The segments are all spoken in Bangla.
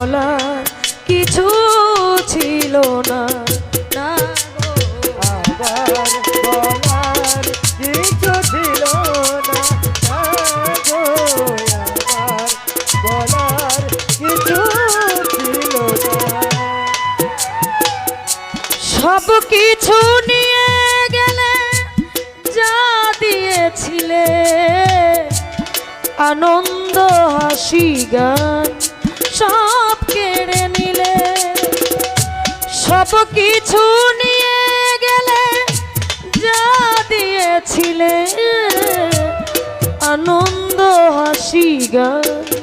বলার কিছু ছিল না। না কিছু সব কিছু নিয়ে গেলে যা দিয়েছিলে, আনন্দ, হাসি, গান, সব সব কিছু নিয়ে গেলে যা দিয়েছিলে আনন্দ হাসি গান।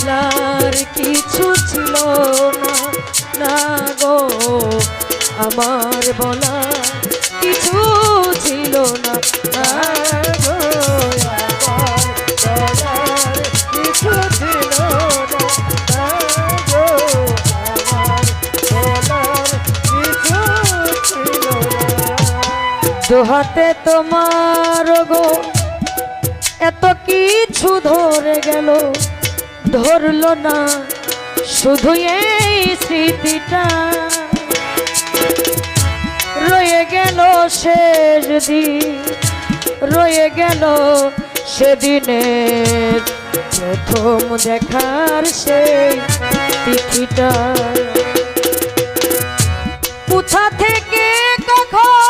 বলার কিছু ছিল না। না গো, আমার বলার কিছু ছিল না। গো কিছু ছিল ছিল তোমার গো, এত কিছু ধরে গেল। ধরলো না শুধু এই স্মৃতিটা। রয়ে গেল শেষ দিন, রয়ে গেল সেদিনের প্রথম দেখার সেই তিথিটা। কোথা থেকে কখন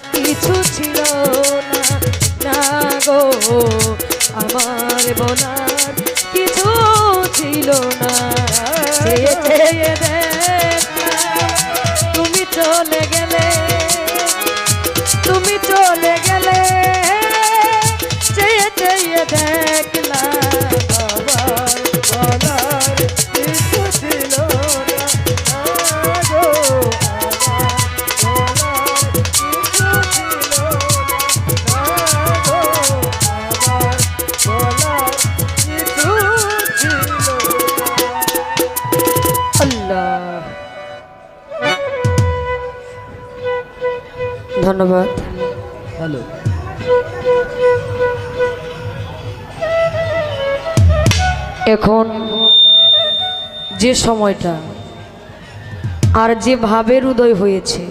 কিছু ছিল না। না গো আমার বলার কিছু ছিল না। তুমি চলে গেলে তুমি চলে গেলে চেয়ে চেয়ে দেখলাম ধন্যবাদ। হ্যালো। এখন যে সময়টা আর যে ভাবের উদয় হয়েছে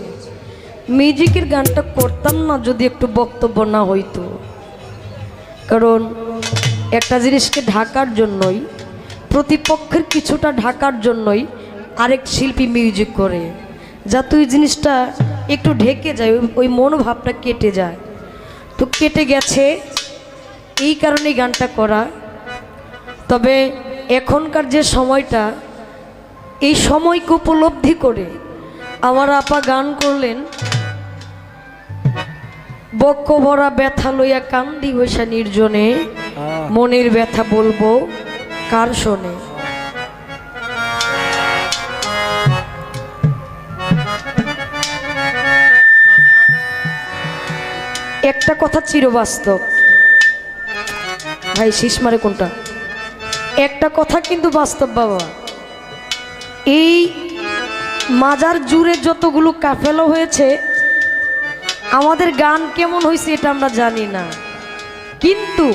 মিউজিকের গানটা করতাম না যদি একটু বক্তব্য না হইতো। কারণ একটা জিনিসকে ঢাকার জন্যই প্রতিপক্ষের কিছুটা ঢাকার জন্যই আরেক শিল্পী মিউজিক করে। যাতে ওই জিনিসটা একটু ঢেকে যায় ওই- মনোভাবটা কেটে যায়। তো কেটে গেছে এই কারণেই গানটা করা। তবে এখনকার যে সময়টা এই সময়কে উপলব্ধি করে আমার আপা গান করলেন বক্ষ ভরা ব্যথা লইয়া কান্দি বৈশা নির্জনে মনের ব্যথা বলব কার শোনে? একটা কথা চিরবাস্তব। ভাই, শীষ মারে কোনটা? একটা কথা কিন্তু বাস্তব বাবা। এই মাজার জুড়ে যতগুলো কাফেলা হয়েছে, আমাদের গান কেমন হয়েছে এটা আমরা জানি না। কিন্তু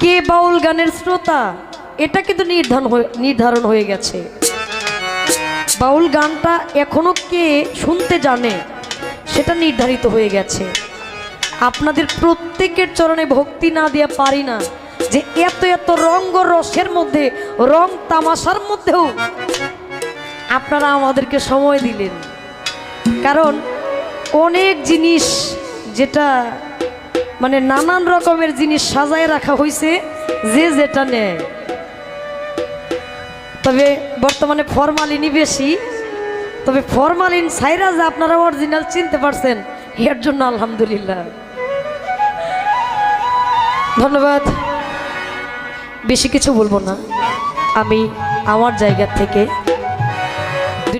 কে বাউল গানের শ্রোতা, এটা কিন্তু নির্ধারণ নির্ধারণ হয়ে গেছে। বাউল গানটা এখনও কে শুনতে জানে, সেটা নির্ধারিত হয়ে গেছে। আপনাদের প্রত্যেকের চরণে ভক্তি না দেওয়া পারি না যে এত এত রঙ্গ রসের মধ্যে, রং তামাশার মধ্যেও আপনারা আমাদেরকে সময় দিলেন। কারণ অনেক জিনিস যেটা মানে নানান রকমের জিনিস সাজায় রাখা হয়েছে যে যেটা নেয়। তবে বর্তমানে ফরমালিনই বেশি। তবে ফরমালিন সাইরা যে আপনারা অরিজিনাল চিনতে পারছেন, এর জন্য আলহামদুলিল্লাহ। ধন্যবাদ। বেশি কিছু বলব না। আমি আমার জায়গা থেকে